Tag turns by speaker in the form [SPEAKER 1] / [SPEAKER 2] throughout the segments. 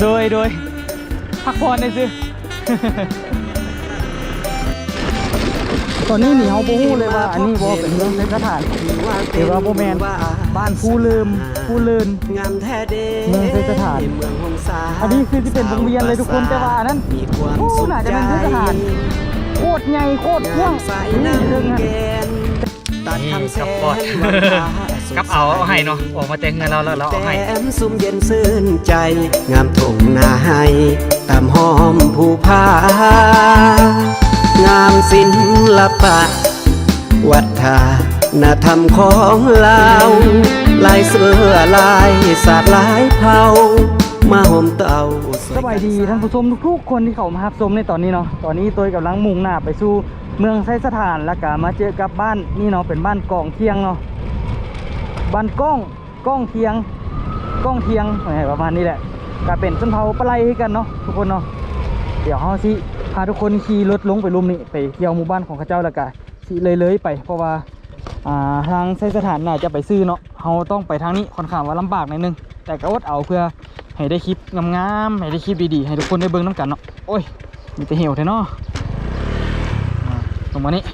[SPEAKER 1] โดยโดยพักผ่อนได้ซื้อตอนนี้หนีเฮาบ่ฮู้เลยว่าอันนี้บ่เป็นเมืองเป็นสถานหรือว่าบ่แม่นบ้านผู้ลืมผู้ลืน
[SPEAKER 2] งามแท้เด้
[SPEAKER 1] เมืองเทศสถาน
[SPEAKER 2] เมืองหงสา
[SPEAKER 1] อันนี้คือที่เป็นวงเวียนเลยทุกคนแต่ว่าอันนั้น
[SPEAKER 2] มีความ
[SPEAKER 1] โอ้
[SPEAKER 2] สุข
[SPEAKER 1] น่าจะ
[SPEAKER 2] ใจ
[SPEAKER 1] เป็นเทศสถานโคตรใหญ่โคตรกว้าง
[SPEAKER 2] งามสาย
[SPEAKER 1] นี่
[SPEAKER 2] น้ำ
[SPEAKER 1] เรื่องนั้น
[SPEAKER 2] แกน ตัด
[SPEAKER 3] นี่
[SPEAKER 2] คำแส
[SPEAKER 3] กับ
[SPEAKER 2] น
[SPEAKER 3] ปอดกับเอาเอาให้เนาะออกมาแต่งเงินเราแล้วเราเอาให้
[SPEAKER 2] แต้มซุ่มเย็นซื่นใจ งามถงนาให้ตามหอมผู้พางามศิลปะ วัฒนธรรมของเรา ลายเสื้อลายศาสตร์ลายเผามาห่มเต่า
[SPEAKER 1] สบายดีท่านผู้ชมทุกๆคนที่เข้ามารับชมในตอนนี้เนาะตอนนี้ตัวกำลังมุ่งหน้าไปสู่ เมืองไซสถานแล้วก็มาเจอกับบ้านนี่เนาะเป็นบ้านกองเทียงเนาะบ้านก้องก้องเทียงก้องเทียงอะไรประมาณนี้แหละก็เป็นชนเผาปลาไหลให้กันเนาะทุกคนเนาะเดี๋ยวเฮาสิพาทุกคนขี่รถลงไปลุมนี่ไปเที่ยวหมู่บ้านของข้าเจ้าแล้วก็สิเลยเลยไป เพราะว่าอ่าทางไซสถานน่าจะไปซื้อเนาะเฮาต้องไปทางนี้ค่อนข้างว่าลำบากน่อยนึง แต่ก็อดเอาเพื่อให้ได้คลิปงามๆให้ได้คลิปดีๆให้ทุกคนได้เบิ่งน้ำกันเนาะโอ้ยมีแต่เหี่ยวแท้เนาะ งมานี้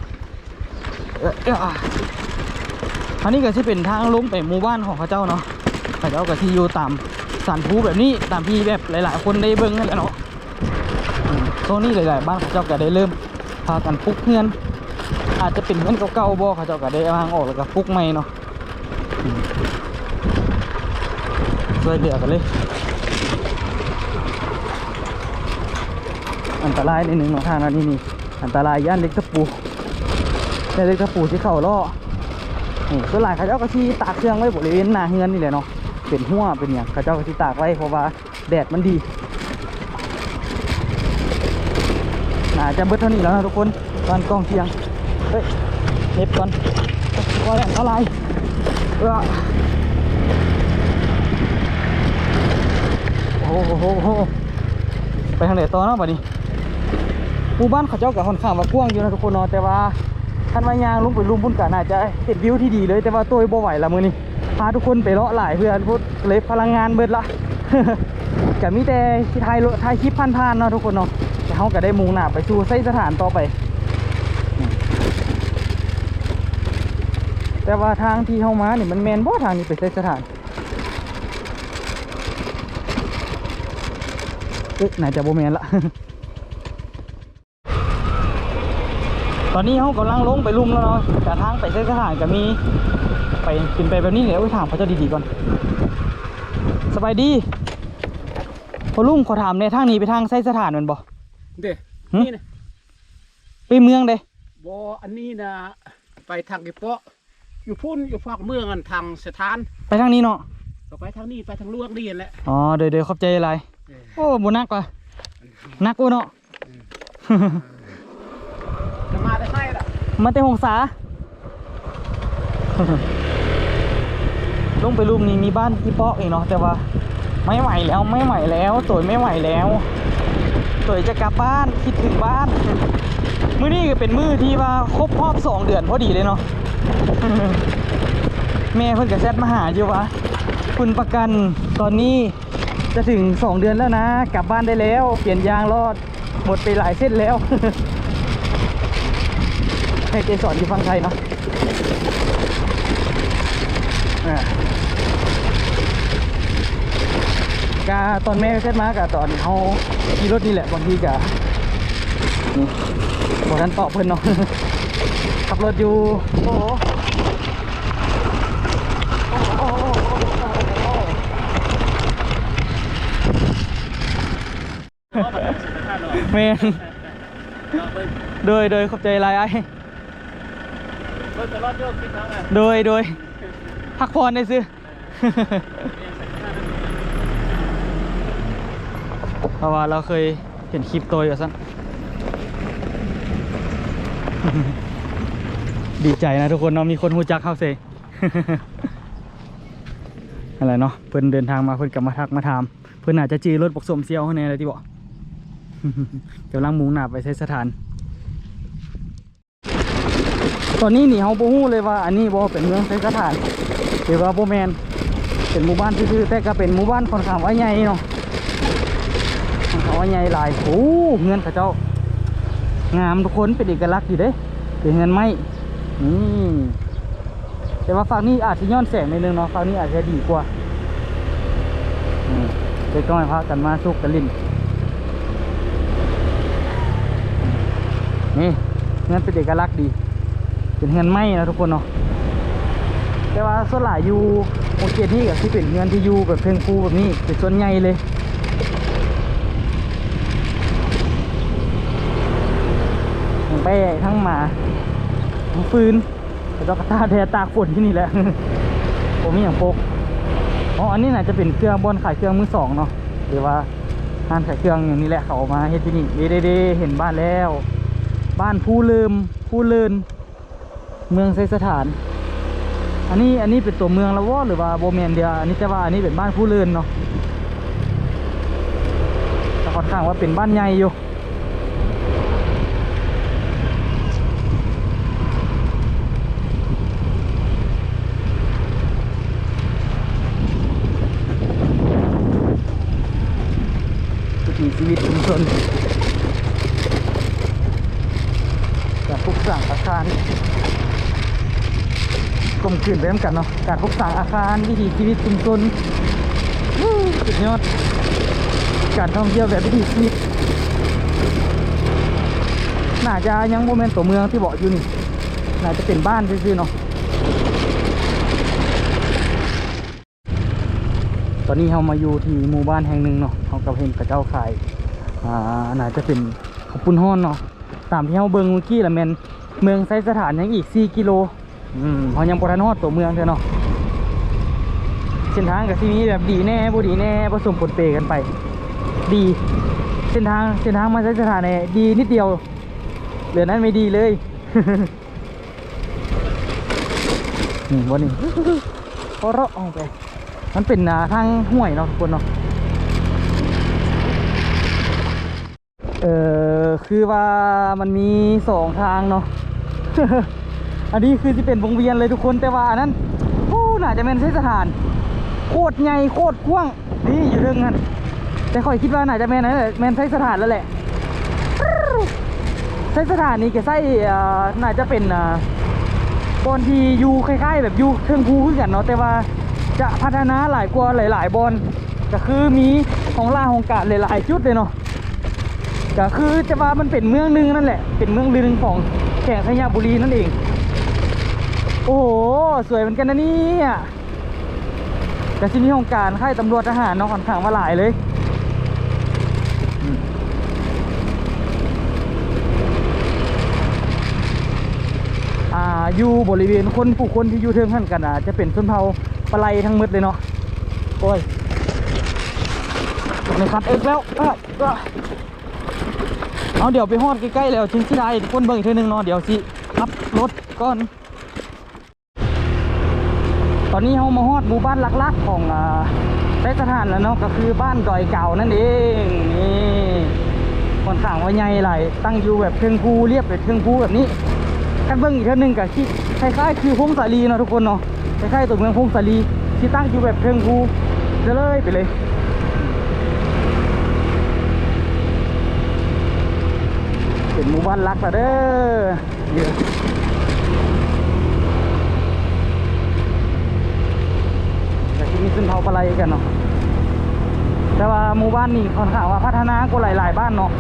[SPEAKER 1] อันนี้ก็สิเป็นทางลงไปหมู่บ้านของเขาเจ้าเนาะเขาเจ้าก็ที่อยู่ตามสันภูแบบนี้ตามที่แบบหลายๆ คนได้เบิ่งนั่นแหละเนาะอืมตรงนี้หลายๆบ้านเขาเจ้าก็ได้เริ่มพากันปลุกเงินอาจจะเป็นเงินเก่าๆบ่เขาเจ้าก็ได้วางออกแล้วก็ปลุกใหม่เนาะอืมช่วยเหลือกันเลยอันตรายนิดนึงเนาะทางนั้นนี่นี่ อันตรายย่านเล็กตะปูแต่เล็กตะปูที่เข่าล่อนี่ส่วนหลายเขาเจ้าก็ที่ตากเครื่องไว้บริเวณหน้าเฮือนนี่แหละเนาะเป็นหัวเป็นอย่างเขาเจ้าก็ที่ตากไว้เพราะว่าแดดมันดีน่าจะเบิดเท่านี้แล้วนะทุกคนตอนกล้องเทียงเฮ้ยเน็บก่อนก่อนอะไรเออโอ้โหโอ้โหไปทางไหนต่อเนาะบัดนี้ หมู่บ้านเขาเจ้ากับค่อนข้างว่ากว้างอยู่นะทุกคนเนาะแต่ว่าท่านว่ายางลงไปลุมพุ่นกันน่าจะเห็นวิวที่ดีเลยแต่ว่าตัวบ่ไหวละมือนี้พาทุกคนไปเลาะหลายเพื่อนพูดเลยพลังงานเบิดละก็มีแต่ที่ถ่ายถ่ายคลิปผ่านๆเนาะทุกคนเนาะแต่เขาก็ได้มุ่งหน้าไปสู่ไส้สถานต่อไป แต่ว่าทางที่เข้ามานี่มันแมนบ่ทางนี้ไปไส้สถานเอ๊ะน่าจะโบแมนละ ตอนนี้เขากำลังลงไปลุ่มแล้วเนาะแต่ทางไปไส้สถานก็มี ไปขึ้นไปแบบนี้เลยอุ้ยถามเขาเจะดีๆก่อน สบายดีพอลุงขอถามในทางนี้ไปทางไส้สถานแมันบ่
[SPEAKER 4] เด้
[SPEAKER 1] หึ
[SPEAKER 4] นี่นะ
[SPEAKER 1] ไปเมืองเด้
[SPEAKER 4] บออันนี้นะไปทางอีเปาะอยู่พุ่นอยู่ฝากเมืองอันทางสถาน
[SPEAKER 1] ไปทางนี้เนาะ
[SPEAKER 4] ต่อไปทางนี้ไปทางลวกนี่แหละ
[SPEAKER 1] อ๋อเดี๋ยวเดี๋ยวขอบใจอะไร
[SPEAKER 4] เออ
[SPEAKER 1] โอ้บุนักว่ะนักกูเนาะ
[SPEAKER 4] จะมาได้ไงล่ะ
[SPEAKER 1] มาแต่หงสาลงไปรูมนี้มีบ้านอีเปาะอีกเนาะแต่ว่าไม่ไหวแล้วไม่ไหวแล้วตัวไม่ไหวแล้วตัวจะกลับบ้านคิดถึงบ้าน มื้อนี้ก็เป็นมื้อที่ว่าครบรอบสองเดือนพอดีเลยเนาะแม่เพิ่นก็แซดมาหาอยู่ว่าคุณประกันตอนนี้จะถึงสองเดือนแล้วนะ กลับบ้านได้แล้ว เปลี่ยนยางรอดหมดไปหลายเส้นแล้ว ให้เจสอนอยู่ฝั่งไทยเนาะอ่ากาตอนแม่เซตมากะตอนเขาขี่รถนี่แหละบางทีกะบอกกันตอบเพิ่นเนาะขับรถอยู่โอ้โหโอ้โหโอ้โหโอ้โหแมนโดยโดยขอบใจหลายไอ้
[SPEAKER 4] รถจะรอดโยกคิดทางอะ
[SPEAKER 1] โดยโดยพักผ่อนได้ซื้อเพราะว่าเราเคยเห็นคลิปตัวอยู่สั้นดีใจนะทุกคนเนาะมีคนหูจักเข้าเซอะไรเนาะเพื่อนเดินทางมาเพื่อนกลับมาทักมาถาม เพื่อนอาจจะจีรถปกสมเซียวเขาในอะไรที่บอกกำลังมุ่งหน้าไปใช้สถาน ตอนนี้หนีเฮาบ่ฮู้เลยว่า อันนี้บ่เป็นเมืองไสสถานหรือว่าโบแมนเป็นหมู่บ้านซื่อแต่ก็เป็นหมู่บ้านค่อนข้างว่าใหญ่เนาะอใหญ่หลายโอ้เงินเขาเจ้างามทุกคนเป็นเอกลักษณ์อยู่เด้เป็นเงินไม้นี่แต่ว่าฝั่งนี้อาจจะย้อนแสงในดนึงเนาะฝั่งนี้อาจจะดีกว่าเด็กน้อยพากันมาสุกกันลินนี่เงินเป็นเอกลักษณ์ดี เป็นเงินไม้นะทุกคนเนาะแต่ว่าส่วนหลายอยู่โอเคที่กับที่เป็นเงินที่อยู่แบบเพลงฟูแบบนี้เป็นส่วนใหญ่เลยทั้งแป้ทั้งหมาทั้งฟืนแล้วก็ตาแดดตากฝนที่นี่แหละผมมีอย่างปกอ๋ออันนี้น่าจะเป็นเครื่องบอนขายเครื่องมือสองเนาะหรือว่าห้านขายเครื่องอย่างนี้แหละเขาเอามาเฮ็ดที่นี่เด้เด้ๆเห็นบ้านแล้ว บ้านผู้เลิมผู้เลิน เมืองไซสถาน อันนี้อันนี้เป็นตัวเมืองแล้ววะหรือว่าโบเมนเดียอันนี้จะว่าอันนี้เป็นบ้านผู้เลินเนาะแต่ค่อนข้างว่าเป็นบ้านใหญ่อยู่วิถีชีวิตชุมชนการปลูกสร้างอาคาร ลมกลืนไปด้วยกันเนาะการตกสร้างอาคารวิถีชีวิตชุมชนสุดยอด การท่องเที่ยวแบบวิถีชีวิตน่าจะยังโมเมนต์ตัวเมืองที่บอกอยู่นี่น่าจะเป็นบ้านซื่อๆเนาะตอนนี้เรามาอยู่ที่หมู่บ้านแห่งหนึ่งเนาะเขากับเห็นกระเจ้าขายอ่าน่าจะเป็นขาวปุ้นฮ้อนเนาะตามที่เราเบิ่งเมื่อกี้ละแมนเมืองไซสถานยังอีก 4 กิโล อืมเขายังบ่ทันฮอดตัวเมืองเท่าเนาะเส้นทางกับที่นี้แบบดีแน่บ่ดีแน่ผสมปนเปกันไป ดี เส้นทางเส้นทางมาไซสถานีดีนิดเดียวเหลือนั้นไม่ดีเลยนี่วันนี้พอเราะออกไป มันเป็นอ่าทางห้วยเนาะทุกคนเนาะเออคือว่ามันมีสองทางเนาะ อันนี้คือที่เป็นวงเวียนเลยทุกคนแต่ว่าอันนั้นโอ้น่าจะเป็นเทศสถาน โคตรใหญ่โคตรกว้างนี่อยู่เรื่องนั้นแต่ค่อยคิดว่าน่าจะแม่นนั่นแหละแม่นเทศสถานแล้วแหละเทศสถานนี้แกใส่เอ่อน่าจะเป็นอบอลที่ยูคล้ายๆ แบบยู่เทิงภูคือกันเนาะแต่ว่าจะพัฒนาหลายกว่าหลายๆบอลก็คือมีของล่าของกาดหลายๆจุดเลยเนาะก็คือจะว่ามันเป็นเมืองนึงนั่นแหละ เป็นเมืองนึงของแข่งขยะบุรีนั่นเอง โอ้โห สวยเหมือนกันนะนี่แต่ที่นี่ของการค่ายตำรวจทหารเนาะค่อนข้างมาหลายเลยอ่าอยู่บริเวณคนผู้คนที่อยู่เทิงหันกันอะจะเป็นชนเผ่าปลาไหลทั้งหมดเลยเนาะโอ้ยในคันเอกแล้วเอาเดี๋ยวไปฮอดใกล้ๆแล้วชิ้นที่ได้คนเบิ่งอีกเทีนึงเนาะเดี๋ยวสิขับรถก่อน อนนี้เรามาฮอดหมู่บ้านลักๆของอ่าใช้สถานแล้วเนาะก็คือบ้านดอยเก่านั่นเองนี่ค่อนข้างว่าใหญ่หลายตั้งอยู่แบบเทิงภูเรียบแบบเทิงภูแบบนี้กันเบิ่งอีกเทีนึงกับที่คล้ายๆคือพงสาลีเนาะทุกคนเนาะคล้ายๆตัวเมืองพงสาลีที่ตั้งอยู่แบบเทิงภูจะเลยไปเลยเป็นหมู่บ้านรักละเด้อเยอะแต่ที่ มีขึ้นเผาปลาไหลกันเนาะแต่ว่าหมู่บ้านนี่ค่อนข้างว่าพัฒนาก็หลาย ๆ บ้านเนาะ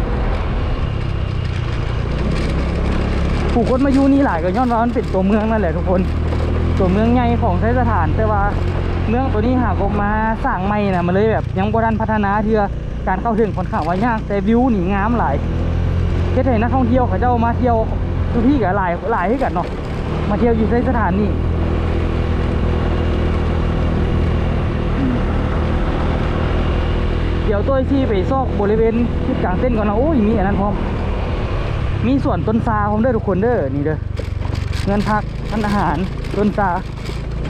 [SPEAKER 1] ผู้คนมาอยู่นี่หลายก็ย้อนว่ามันเป็นตัวเมืองนั่นแหละทุกคน ตัวเมืองใหญ่ของไทยสถาน แต่ว่าเมืองตัวนี้หากออกมาสร้างใหม่นะมันเลยแบบยังบ่ทันพัฒนาเทือการเข้าถึงค่อนข้างว่ายากแต่วิวหนีงามหลายเฮ็ดให้นักท่องเที่ยวเขาเจ้ามาเที่ยวทุกที่กับหลายหลายให้กันเนาะมาเที่ยวอยู่ในสถานนี้ ดี๋ยวตัวที่ไปซอกบริเวณทิศกลางเส้นก่อนนะโอ้ยมีอันนั้นพร้อม มีส่วนต้นซาพร้อมเด้อทุกคนเด้อนี่เด้อเงินพักท่านอาหารต้นซา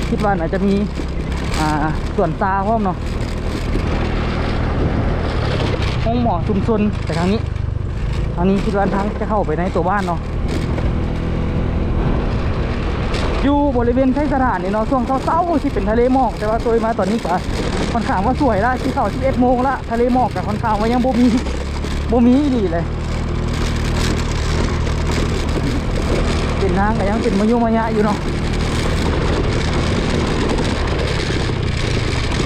[SPEAKER 1] คิดว่าอาจจะมีอ่าส่วนซาพร้อมเนาะห้องหมอชุมชนแต่ทางนี้อันนี้คิดว่าทางจะเข้าไปในตัวบ้านเนาะ อยู่บริเวณไทยสถานนี่เนาะช่วงเช้าๆที่เป็นทะเลหมอก แต่ว่าตัวมาตอนนี้ก็ค่อนข้างว่าสวยละที่เข้า11โมงละทะเลหมอกก็ค่อนข้างว่ายังบ่มีบ่มีดีเลยเป็นนางก็ยังเป็นมะยุมายะอยู่เนาะ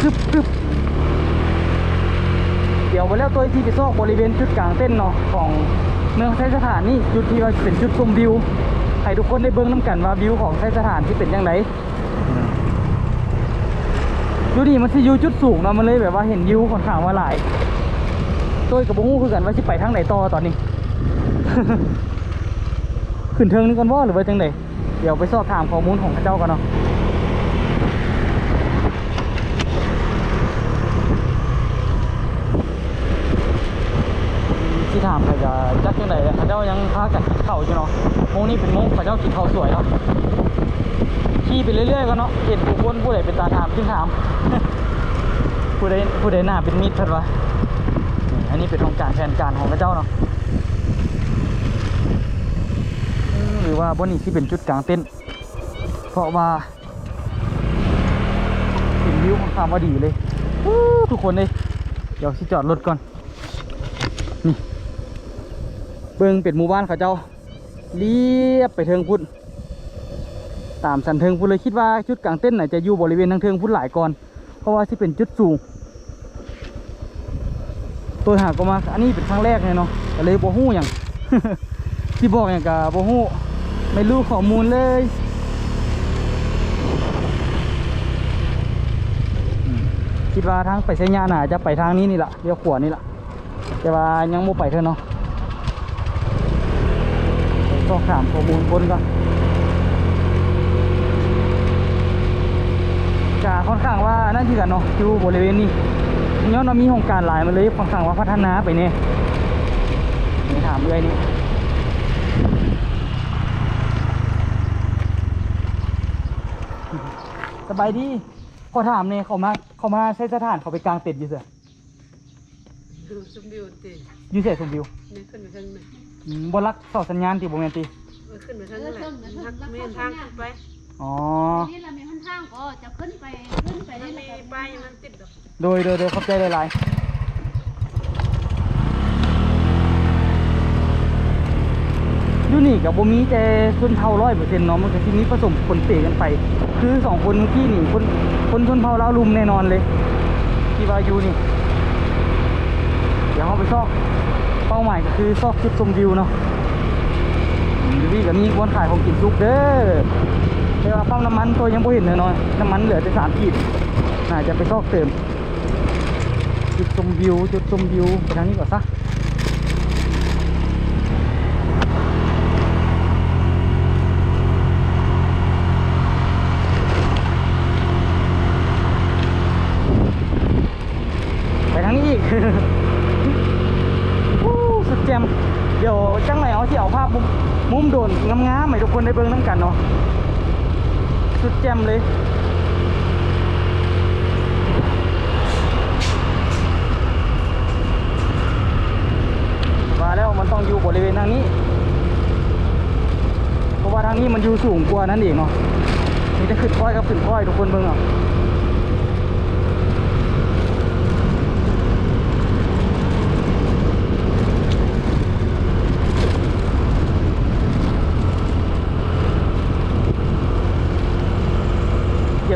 [SPEAKER 1] กึบกึบเดี๋ยวไปแล้วตัวที่ไปซอกบริเวณจุดกลางเต้นเนาะของเมืองไทยสถานนี่จุดที่ว่าเป็นจุดชมวิว ให้ทุกคนได้เบิ่งน้ำกันว่าวิวของไทยสถานที่เป็นยังไงอยู่นี่มันสิอยู่จุดสูงเนาะมันเลยแบบว่าเห็นวิวค่อนข้างว่าหลายตัวกับบุ้งคือกันว่าสิไปทางไหนต่อตอนนี้ ขึ้นเทิงนี่ก่อนว่าหรือว่าจังไดเดี๋ยวไปสอบถามข้อมูลของพระเจ้ากันเนาะ ถามไปจะจักจังไดเลยพระเจ้ายังพากันกินข้าวอยู่เนาะโมงนี้เป็นโมงพระเจ้ากินข้าวสวยเนาะขี่ไปเรื่อยๆก็เนาะเห็นผู้คนผู้ใดเป็นตาถามขึ้นถามผู้ใดผู้ใดหน้าเป็นมิตรเพิ่นวะอันนี้เป็นของการแทนการของพระเจ้าเนาะหรือว่าบนนี้ที่เป็นจุดกลางเต้นเพราะว่าเห็นวิวของความว่าดีเลยทุกคนเลยเดี๋ยวสิจอดรถก่อน เบิ่งเป็นหมู่บ้านเขาเจ้าเรียบไปเทิงพุ่นตามสันเทิงพุ่นเลยคิดว่าจุดกลางเต้นท์น่ะจะอยู่บริเวณทางเทิงพุ่นหลายก่อน เพราะว่าที่เป็นจุดสูง ตัวหากก็มาอันนี้เป็นครั้งแรกเลยเนาะก็เลยบ่ฮู้หยังที่บอกอย่างกับโบฮูไม่รู้ข้อมูลเลยคิดว่าทางไปใช้ยาน่าจะไปทางนี้นี่แหละเลี้ยวขวานี่แหละแต่ว่ายังโมไปเถอเนาะ ต้องถามข้อมูลคนก่อนจะค่อนข้างว่านั่นที่กันเนาะอยู่บริเวณนี้ย้อนว่ามีโครงการหลายมันเลยค่อนข้างว่าพัฒนาไปเนี่ยนี่ถามเรื่อยนี่สบายดีขอถามเนี่ยเขามาเขามาใช้สถานเขาไปกลางเต็นท์อยู่เสือ
[SPEAKER 5] ดูสมบิวติ
[SPEAKER 1] อยู่เสียสมวิว
[SPEAKER 5] นี่ขึ้นไปทางไหน
[SPEAKER 1] อืมบนรักเสาสัญญาณที่โบแมนตี
[SPEAKER 5] เออขึ้นไปทางนั้นแหละทักเมนทางขึ้นไป
[SPEAKER 1] อ๋อ
[SPEAKER 6] นี่เรามีค่อนข้างก็จะขึ้นไปขึ้นไป
[SPEAKER 5] มัน
[SPEAKER 6] นี่
[SPEAKER 5] มี
[SPEAKER 6] แหละ
[SPEAKER 5] ป้ายมันติดดอก
[SPEAKER 1] โดยโดยโดยเข้าใจหลายๆอยู่นี่กับโบมีแต่ชนเผ่าร้อยเปอร์เซ็นต์เนาะมันก็ที่นี้ผสมคนเปกันไป คือสองคนเมื่อกี้นี่คนคนชนเผ่าลาวลุมแน่นอนเลยที่ว่าอยู่นี่ เดี๋ยวเราไปซอก เป้าหมายก็คือซอกจุดชมวิวเนาะอยู่นี่ก็มีคนขายของกินซุกเด้อแต่ว่าปั๊มน้ำมันตัวยังไม่เห็นเลยเนาะน้ำมันเหลือแต่สามขีดน่าจะไปซอกเติม จุดชมวิวจุดชมวิวไปทางนี้ก่อนซะไปทางนี้อีก วู้สุดแจ่มเดี๋ยวจังไหนเอาที่เอาภาพ มุมโดนงามๆให้ทุกคนได้เบิ่งน้ำกันเนาะสุดแจ่มเลยมาแล้วมันต้องอยู่บริเวณทางนี้ เพราะว่าทางนี้มันอยู่สูงกว่านั่นเองเนาะนี่จะขึ้นค่อยครับขึ้นค่อยทุกคนเบิ่งเอา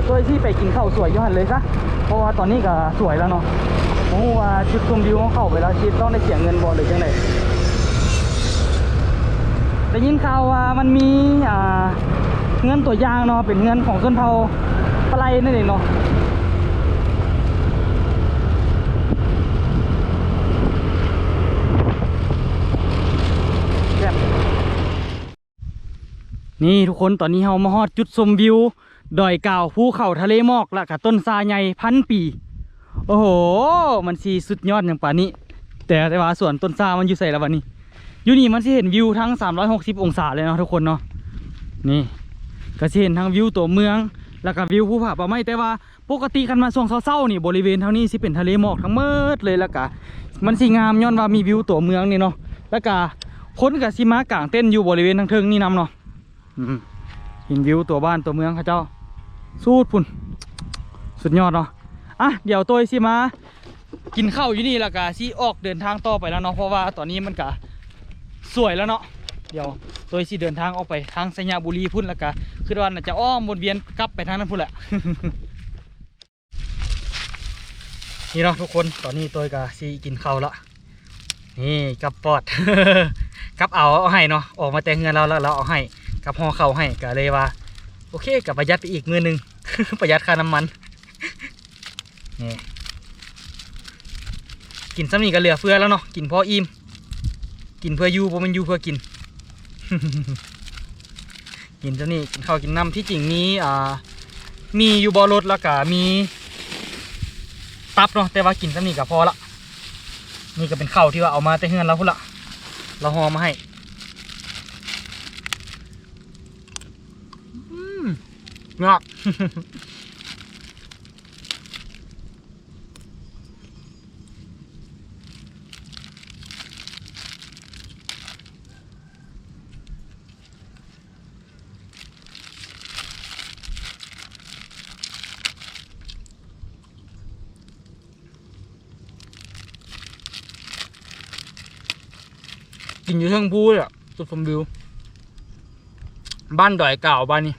[SPEAKER 1] เดี๋ยที่ไปกินข้าวสวยอยูหันเลยซะเพราะว่าตอนนี้ก็สวยแล้วเนาะผมว่าจุดชมวิวของเขาไปแล้วชิดต้องได้เสียเงินบอลเลยจังไดได้ยินข่าวว่ามันมีอ่าเงินตัวยางเนาะเป็นเงินของชนเผ่าปลายนั่นเองเนาะนี่ทุกคนตอนนี้เรามาฮอดจุดชมวิว ดอยเก่าภูเขาทะเลหมอกและกับต้นซาใหญ่พันปี โอ้โห มันสีสุดยอดอย่างป่านนี้ แต่แต่ว่าส่วนต้นซามันอยู่ใส่แล้ววันนี้อยู่นี่มันสิเห็นวิวทั้ง 360 องศาเลยเนาะทุกคนเนาะนี่ก็สิเห็นทั้งวิวตัวเมือง แล้วก็วิวภูผาป่าไม้แต่ว่าปกติกันมาช่วงเศร้าๆนี่บริเวณเท่านี้สิเป็นทะเลหมอกทั้งหมดเลยแล้วก็มันสิงามย้อนว่ามีวิวตัวเมืองนี่เนาะแล้วก็คนกับสิมากางเต้นอยู่บริเวณทางเทิงนี่นํเนาะอืม เห็นวิวตัวบ้านตัวเมืองเขาเจ้า สูดพุ่น สุดยอดเนาะอะเดี๋ยวตัวสิมา กินข้าวอยู่นี่ล้วก็สิออกเดินทางต่อไปแล้วเนาะเพราะว่าตอนนี้มันก็สวยแล้วเนาะเดี๋ยวตัวสิเดินทางออกไปทางสัญญาบุรีพุ่นล้วก็คือว่าน่าจะอ้อมวนเวียนกลับไปทางนั้นพุ่นแหละนี่เนาะทุกคนตอนนี้ตัวก็สิกินข้าวละนี่กับปอดกับเอาเอาให้เนาะออกมาแต่งเงินเราแล้วเราเอาให้ กับห่อเข้าให้ก็เลยว่า โอเคกับประหยัดไปอีกเงินหนึ่งประหยัดค่าน้ำมันนี่กินซ้ำนี่ก็เหลือเฟือแล้วเนาะกินพออิ่มกินเพื่ออยู่บ่แมันอยู่เพื่อกิน กินซ้ำนี่กินข้าวกินน้ำที่จริงมีอ่ามีอยู่บอรถแล้วก็มี ตับเนาะแต่ว่ากินซ้ำนี่ก็พอละนี่ก็เป็นข้าวที่ว่าเอามาแต่เฮือนเราพุ่นละเราห่อมาให้อืม งอกกินอยู่เทิงพูเลยอะจุดชมวิว บ้านดอยเก่าบ้านนี้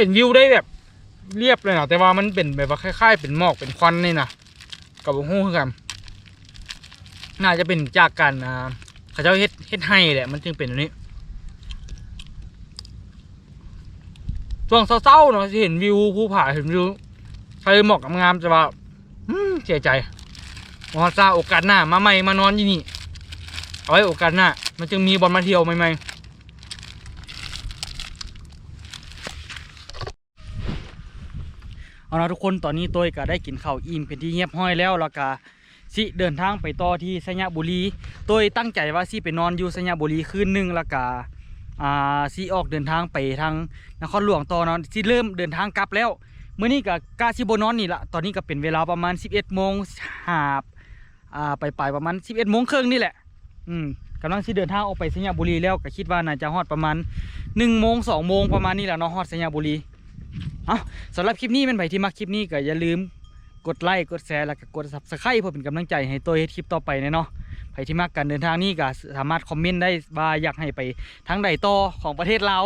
[SPEAKER 1] เห็นวิวได้แบบเรียบเลยนะแต่ว่ามันเป็นแบบว่าคล้ายๆ เป็นหมอกเป็นควันนี่นะกับวงหูคือกันน่าจะเป็นจากการอ่าเขาเจ้าเฮ็ดเฮ็ดให้แหละมันจึงเป็นแบบนี้ช่วงเศร้าๆเนาะเห็นวิวภูผาเห็นวิวทะเลหมอกงามๆจะว่าเสียใจมอซาโอกาสหน้ามาใหม่มานอนที่นี่ เอาไว้โอกาสหน้า มันจึงมีบอลมาเที่ยวใหม่ๆ เอาละทุกคนตอนนี้ตัวก็ได้กินข้าวอิ่มเป็นที่เงียบห้อยแล้วแล้วก็สิเดินทางไปต่อที่สัญญาบุรีตัวตั้งใจว่าสิไปนอนอยู่สัญญาบุรีคืนหนึ่งแล้วก็อ่าสิออกเดินทางไปทางนครหลวงต่อเนาะสิเริ่มเดินทางกลับแล้วเมื้อนี้ก็กาสิบนอนนี่ละตอนนี้ก็เป็นเวลาประมาณ 11โมงหาบอ่าไปไปประมาณ 11โมงครึ่งนี่แหละ อืมกำลังสิเดินทางออกไปสัญญาบุรีแล้วก็คิดว่าน่าจะฮอดประมาณ1โมง2โมงประมาณนี้แหละเนาะฮอดสัญญาบุรี เอาสำหรับคลิปนี้เป็นไผที่มักคลิปนี้ก็อย่าลืมกดไลค์กดแชร์แล้วก็กด Subscribe เพื่อเป็นกำลังใจให้ตัวเฮ็ดคลิปต่อไปเนาะไผที่มักการเดินทางนี้ก็สามารถคอมเมนต์ได้ว่าอยากให้ไปทางใดต่อของประเทศลา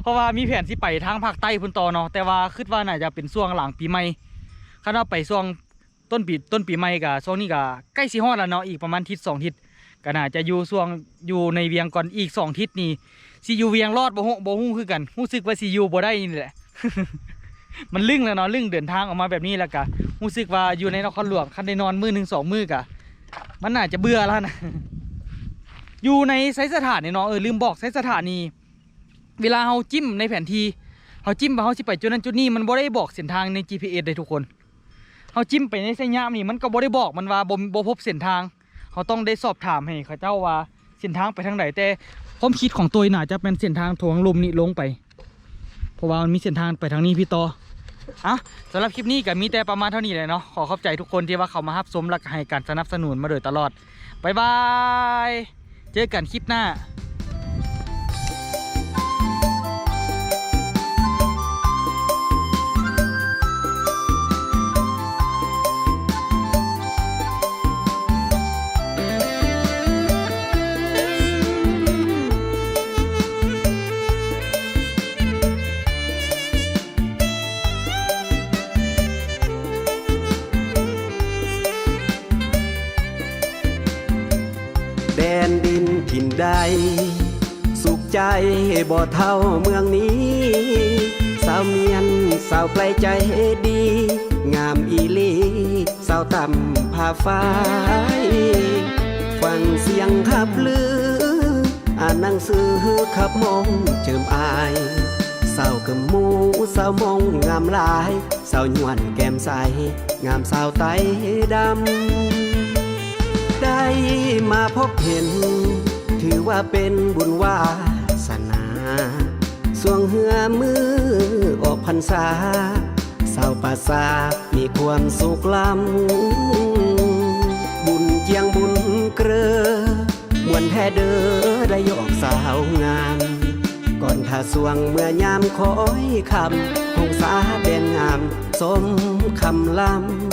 [SPEAKER 1] เพราะว่ามีแผนที่ไปทางภาคใต้พุ่นต่อเนาะแต่ว่าคิดว่าน่าจะเป็นช่วงหลังปีใหม่คันว่าไปช่วงต้นปีต้นปีใหม่กับช่วงนี้ก็ใกล้สิฮอดแล้วเนาะอีกประมาณทิศสองทิศก็น่าจะอยู่ช่วงอยู่ในเวียงก่อนอีกสองทิศนี่ สิอยู่เวียงรอดบ่ฮู้บ่ฮู้คือกันรู้สึกว่าสิอยู่บ่ได้นี่แหละ มันลึ่งแล้วเนาะลึ่งเดินทางออกมาแบบนี้แล้วก็รู้สึกว่าอยู่ในนครหลวงคันได้นอนมื้อหนึ่งสองมื้อกะ มันน่าจะเบื่อแล้วนะ อยู่ในไซต์สถานนี่เนาะเออลืมบอกไซต์สถานี เวลาเฮาจิ้มในแผนที่เฮาจิ้มว่าเฮาสิไปจุดนั้นจุดนี้มันบ่ได้บอกเส้นทางใน GPS เลยทุกคนเขาจิ้มไปในเส้นยามนี่มันก็บ่ได้บอกมันว่าบ่บ่พบเส้นทางเขาต้องได้สอบถามให้เขาเจ้าว่าเส้นทางไปทางไหนแต่ ผมคิดของตัวน่าจะเป็นเส้นทางทวงลมนี่ลงไป เพราะว่ามันมีเส้นทางไปทางนี้พี่ต่ออะสำหรับคลิปนี้ก็มีแต่ประมาณเท่านี้เลยเนาะขอขอบใจทุกคนที่ว่าเขามาฮับสมและให้การสนับสนุนมาโดยตลอดบายบาย เจอกันคลิปหน้า
[SPEAKER 2] ใด สุขใจบ่เท่าเมืองนี้ สาวเมียนสาวไกลใจดี งามอีลีสาวต่ำผาฟ้ายฟังเสียงขับลือ อ่านหนังสือขับมองเจิมอายสาวกมูสาวมองงามลายสาวหยวนแก้มใส งามสาวไตดำ ได้มาพบเห็น ถือว่าเป็นบุญวาสนาสวงเหือมือออกพรรษาสาวป่าสามีความสุขล้ำบุญเจียงบุญเกลอมวนแท้เด้อได้ยอกสาวงามก่อนถ้าสวงเมื่อยามคอยคำหงสาแดนงาามสมคำลำ